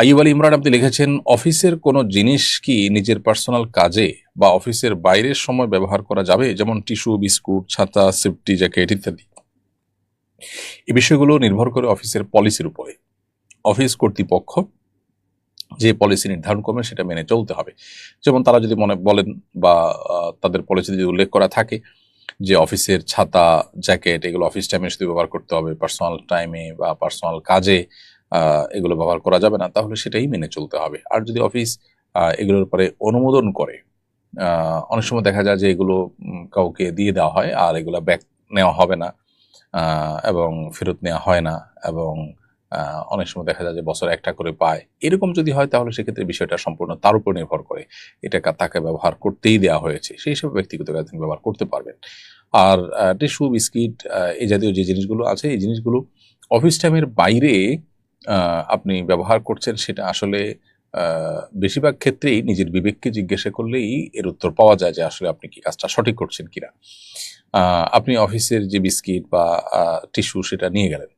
আইব আলী ইমরান আপনি লিখেছেন, অফিসের কোনো জিনিস কি নিজের পার্সোনাল কাজে বা অফিসের বাইরের সময় ব্যবহার করা যাবে? যেমন টিস্যু, বিস্কুট, ছাতা, সেফটি জ্যাকেট ইত্যাদি। এই বিষয়গুলো নির্ভর করে অফিসের পলিসির উপরে। অফিস কর্তৃপক্ষ যে পলিসি নির্ধারণ করবে, সেটা মেনে চলতে হবে। যেমন তারা যদি মনে বলেন বা তাদের পলিসি যদি উল্লেখ করা থাকে যে অফিসের ছাতা, জ্যাকেট, এগুলো অফিস টাইমে শুধু ব্যবহার করতে হবে। পার্সোনাল টাইমে বা পার্সোনাল কাজে এগুলো ব্যবহার করা যাবে না, তাহলে সেটাই মেনে চলতে হবে। আর যদি অফিস এগুলোর পরে অনুমোদন করে অনেক সময় দেখা যায় যে এগুলো কাউকে দিয়ে দেওয়া হয় আর এগুলো ব্যাক নেওয়া হবে না এবং ফেরত নেওয়া হয় না, এবং অনেক সময় দেখা যায় যে বছর একটা করে পায়। এরকম যদি হয় তাহলে সেক্ষেত্রে বিষয়টা সম্পূর্ণ তার উপর নির্ভর করে। এটা তাকে ব্যবহার করতেই দেওয়া হয়েছে, সেই হিসেবে ব্যক্তিগত কাজে তিনি ব্যবহার করতে পারবেন। আর টিস্যু, বিস্কিট এই জাতীয় যে জিনিসগুলো আছে, এই জিনিসগুলো অফিস টাইমের বাইরে আপনি ব্যবহার করছেন সেটা আসলে বেশিরভাগ ক্ষেত্রেই নিজের বিবেককে জিজ্ঞাসা করলেই এর উত্তর পাওয়া যায় যে আসলে আপনি কি কাজটা সঠিক করছেন কিনা। আপনি অফিসের যে বিস্কিট বা টিস্যু সেটা নিয়ে গেলেন।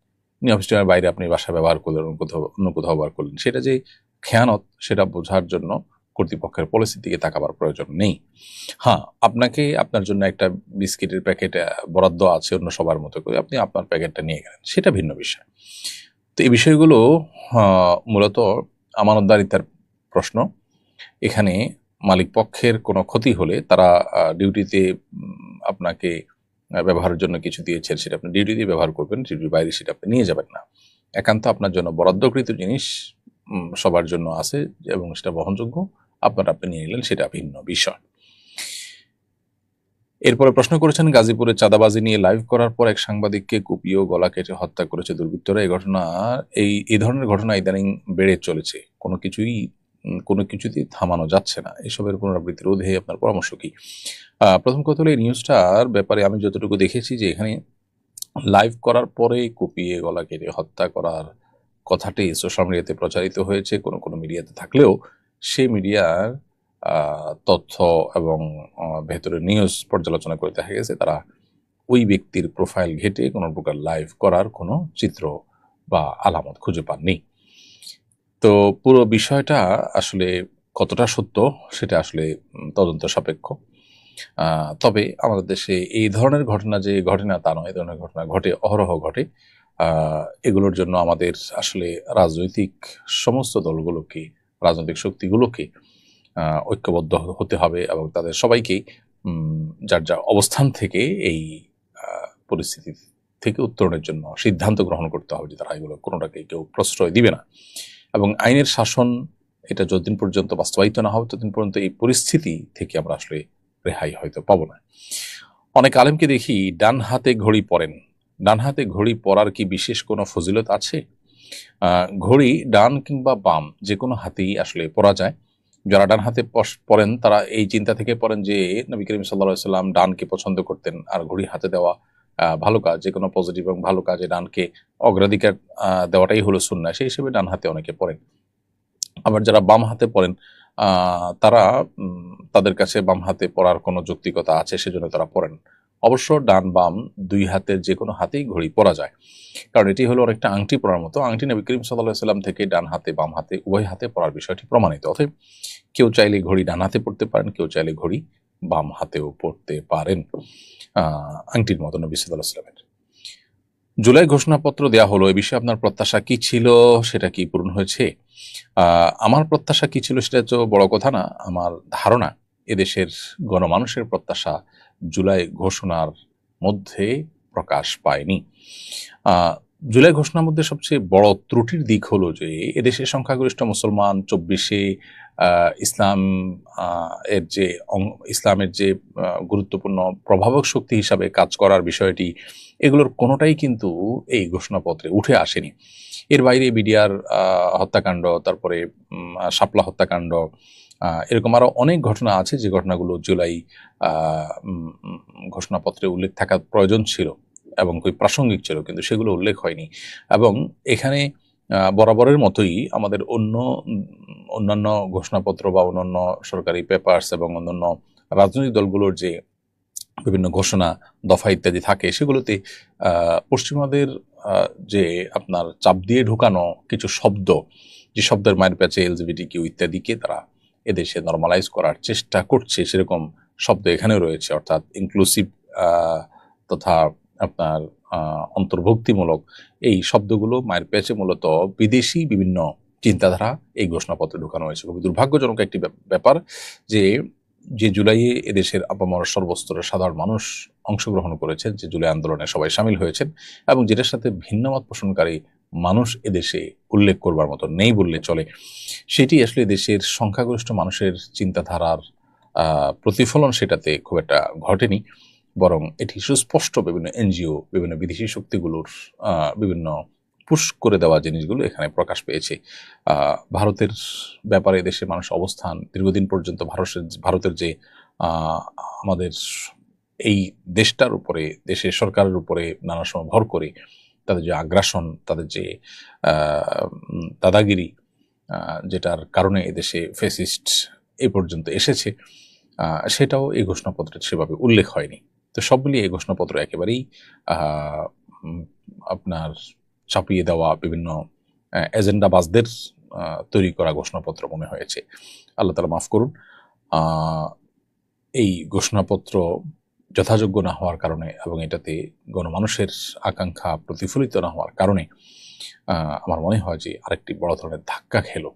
নিয়ে অফিস টাইমের বাইরে আপনি বাসা ব্যবহার করলেন কোথাও, অন্য কোথাও ব্যবহার করলেন। সেটা যে খেয়ানত, সেটা বোঝার জন্য কর্তৃপক্ষের পলিসির দিকে তাকাবার প্রয়োজন নেই। হ্যাঁ আপনাকে আপনার জন্য একটা বিস্কিটের প্যাকেট বরাদ্দ আছে অন্য সবার মতো করে, আপনি আপনার প্যাকেটটা নিয়ে গেলেন। সেটা ভিন্ন বিষয়। তো এই বিষয়গুলো মূলত আমানতদারিতার প্রশ্ন। এখানে মালিক পক্ষের কোনো ক্ষতি হলে তারা ডিউটিতে আপনাকে ব্যবহারের জন্য কিছু দিয়েছেন সেটা আপনি ডিউটিতে ব্যবহার করবেন, ডিউটির বাইরে সেটা আপনি নিয়ে যাবেন না। একান্ত আপনার জন্য বরাদ্দকৃত জিনিস সবার জন্য আছে এবং সেটা বহনযোগ্য, আপনার আপনি নিয়ে নিলেন, সেটা ভিন্ন বিষয়। এরপরে প্রশ্ন করেছেন, গাজীপুরে চাঁদাবাজি নিয়ে লাইভ করার পর এক সাংবাদিককে কুপিয়ে গলা কেটে হত্যা করেছে দুর্বৃত্তরা। এই ঘটনা, এই এই ধরনের ঘটনা ইদানিং বেড়ে চলেছে। কোনো কিছুই, কোনো কিছুতেই থামানো যাচ্ছে না। এসবের পুনরাবৃত্তি রোধে আপনার পরামর্শ কি? প্রথম কথা হলো এই নিউজটার ব্যাপারে আমি যতটুকু দেখেছি যে এখানে লাইভ করার পরে কুপিয়ে গলা কেটে হত্যা করার কথাটি সোশ্যাল মিডিয়াতে প্রচারিত হয়েছে। কোনো কোনো মিডিয়াতে থাকলেও সেই মিডিয়ার তথ্য এবং ভেতরে নিউজ পর্যালোচনা করে দেখা গেছে তারা ওই ব্যক্তির প্রোফাইল ঘেটে কোনো প্রকার লাইভ করার কোনো চিত্র বা আলামত খুঁজে পাননি। তো পুরো বিষয়টা আসলে কতটা সত্য সেটা আসলে তদন্ত সাপেক্ষ। তবে আমাদের দেশে এই ধরনের ঘটনা যে ঘটে না তা নয়, এই ধরনের ঘটনা ঘটে, অহরহ ঘটে এগুলোর জন্য আমাদের আসলে রাজনৈতিক সমস্ত দলগুলোকে, রাজনৈতিক শক্তিগুলোকে ঐক্যবদ্ধ হতে হবে এবং তাদের সবাইকেই যার যা অবস্থান থেকে এই পরিস্থিতি থেকে উত্তরণের জন্য সিদ্ধান্ত গ্রহণ করতে হবে যে তারা এগুলো কোনোটাকে কেউ প্রশ্রয় দিবে না। এবং আইনের শাসন এটা যতদিন পর্যন্ত বাস্তবায়িত না হবে, ততদিন পর্যন্ত এই পরিস্থিতি থেকে আমরা আসলে রেহাই হয়তো পাবো না। অনেক আলেমকে দেখি ডান হাতে ঘড়ি পরেন। ডান হাতে ঘড়ি পরার কি বিশেষ কোনো ফজিলত আছে? ঘড়ি ডান কিংবা বাম যে কোনো হাতেই আসলে পরা যায়। যারা ডান হাতে পরেন তারা এই চিন্তা থেকে পড়েন যে নবী করিম সাল্লা সাল্লাম ডানকে পছন্দ করতেন আর ঘড়ি হাতে দেওয়া ভালো কাজ, যে কোনো পজিটিভ এবং ভালো কাজে ডানকে অগ্রাধিকার দেওয়াটাই হলো শূন্য সেই হিসেবে ডান হাতে অনেকে পড়েন। আবার যারা বাম হাতে পড়েন তারা তাদের কাছে বাম হাতে পড়ার কোনো যৌক্তিকতা আছে, সেজন্য তারা পড়েন। অবশ্য ডান বাম দুই হাতের যে কোনো হাতেই ঘড়ি পরা যায়। কারণ এটি হলো অনেকটা আংটি পরার মতো। আংটি নবী করিম সাল্লাহ সাল্লাম থেকে ডান হাতে, বাম হাতে, উভয় হাতে পরার বিষয়টি প্রমাণিত। অতএব কেউ চাইলে ঘড়ি ডান হাতে পড়তে পারেন, কেউ চাইলে ঘড়ি বাম হাতেও পড়তে পারেন। আংটির মতো নবী সাল্লাহ সাল্লামের জুলাই ঘোষণাপত্র দেওয়া হলো এই বিষয়ে আপনার প্রত্যাশা কি ছিল, সেটা কি পূরণ হয়েছে? আমার প্রত্যাশা কি ছিল সেটা তো বড় কথা না, আমার ধারণা এদেশের গণমানুষের প্রত্যাশা জুলাই ঘোষণার মধ্যে প্রকাশ পায়নি। জুলাই ঘোষণার মধ্যে সবচেয়ে বড় ত্রুটির দিক হলো যে, এদেশের সংখ্যাগরিষ্ঠ মুসলমান চব্বিশে ইসলাম এর যে ইসলামের যে গুরুত্বপূর্ণ প্রভাবক শক্তি হিসাবে কাজ করার বিষয়টি, এগুলোর কোনোটাই কিন্তু এই ঘোষণাপত্রে উঠে আসেনি। এর বাইরে বিডিআর হত্যাকাণ্ড, তারপরে শাপলা হত্যাকাণ্ড এরকম আরও অনেক ঘটনা আছে যে ঘটনাগুলো জুলাই ঘোষণাপত্রে উল্লেখ থাকা প্রয়োজন ছিল এবং খুবই প্রাসঙ্গিক ছিল, কিন্তু সেগুলো উল্লেখ হয়নি। এবং এখানে বরাবরের মতোই আমাদের অন্য অন্যান্য ঘোষণাপত্র বা অন্যান্য সরকারি পেপার্স এবং অন্যান্য রাজনৈতিক দলগুলোর যে বিভিন্ন ঘোষণা, দফা ইত্যাদি থাকে, সেগুলোতে পশ্চিমাদের যে আপনার চাপ দিয়ে ঢুকানো কিছু শব্দ, যে শব্দের মায়ের প্যাচে এলজিবিটি কিউ ইত্যাদিকে তারা এদেশে নর্মালাইজ করার চেষ্টা করছে, সেরকম শব্দ এখানেও রয়েছে। অর্থাৎ ইনক্লুসিভ তথা আপনার অন্তর্ভুক্তিমূলক এই শব্দগুলো মায়ের প্যাচে মূলত বিদেশি বিভিন্ন চিন্তাধারা, এই ঘোষণাপত্রে ঢোকানো হয়েছে। খুবই দুর্ভাগ্যজনক একটি ব্যাপ- ব্যাপার যে যে জুলাইয়ে এদেশের আপামর সর্বস্তরের সাধারণ মানুষ অংশগ্রহণ করেছেন, যে জুলাই আন্দোলনে সবাই সামিল হয়েছেন এবং যেটার সাথে ভিন্নমত পোষণকারী মানুষ এদেশে উল্লেখ করবার মতো নেই বললে চলে। সেটি আসলে দেশের সংখ্যাগরিষ্ঠ মানুষের চিন্তাধারার প্রতিফলন সেটাতে খুব একটা ঘটেনি। বরং এটি সুস্পষ্ট বিভিন্ন এনজিও, বিভিন্ন বিদেশি শক্তিগুলোর বিভিন্ন পুশ করে দেওয়া জিনিসগুলো এখানে প্রকাশ পেয়েছে। ভারতের ব্যাপারে দেশের মানুষ অবস্থান দীর্ঘদিন পর্যন্ত ভারতের ভারতের যে আমাদের এই দেশটার উপরে, দেশের সরকারের উপরে নানা সময় ভর করে তাদের যে আগ্রাসন, তাদের যে দাদাগিরি যেটার কারণে এদেশে ফেসিস্ট এ পর্যন্ত এসেছে সেটাও এই ঘোষণাপত্রে সেভাবে উল্লেখ হয়নি। তো সব মিলিয়ে এই ঘোষণাপত্র একেবারেই আপনার চাপিয়ে দেওয়া বিভিন্ন এজেন্ডাবাজদের তৈরি করা ঘোষণাপত্র মনে হয়েছে। আল্লাহ তালা মাফ করুন। এই ঘোষণাপত্র যথাযোগ্য না হওয়ার কারণে এবং এটাতে গণমানুষের আকাঙ্ক্ষা প্রতিফলিত না হওয়ার কারণে আমার মনে হয় যে আরেকটি বড় ধরনের ধাক্কা খেলো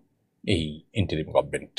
এই ইন্টারিম গভর্নমেন্ট